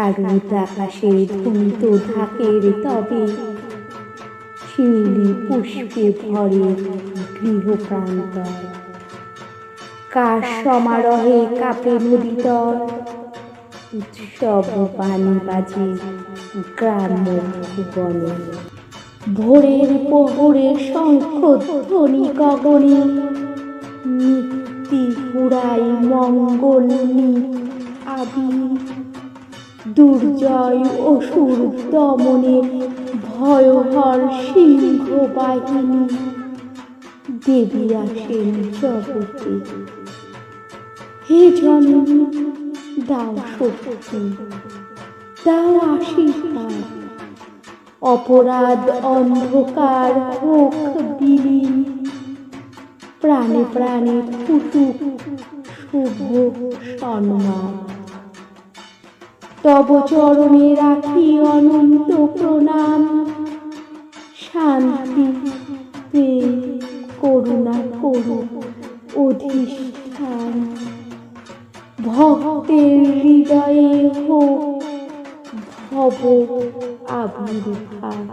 শারদ আকাশে ধুমিত ঢাকের তবে শিউলি পুষ্পে ভরে গৃহ প্রান্তর কার সমারোহে কাপে নদীতর উৎসব বাণী বাজে গ্রাম্য ভুবনে। ভোরের প্রহরে শঙ্খ ধ্বনি গগনে, নিত্যি পুরাই মঙ্গল আবি দুর্জয় অসুর দমনে ভয়হর সিংহ বাহিনী। দেবী আসেন জগতে। হে জননী দাও শক্তি, দাও আশীর্বাদ। অপরাধ অন্ধকার হোক বিলীন, প্রাণে প্রাণে ফুটুক শুভ সম্মান তব চরণে রাখি অনন্ত প্রণাম। শান্তি করুণা করু অধিষ্ঠান। ভক্তের হৃদয়ে হোক ভব আবির্ভাব।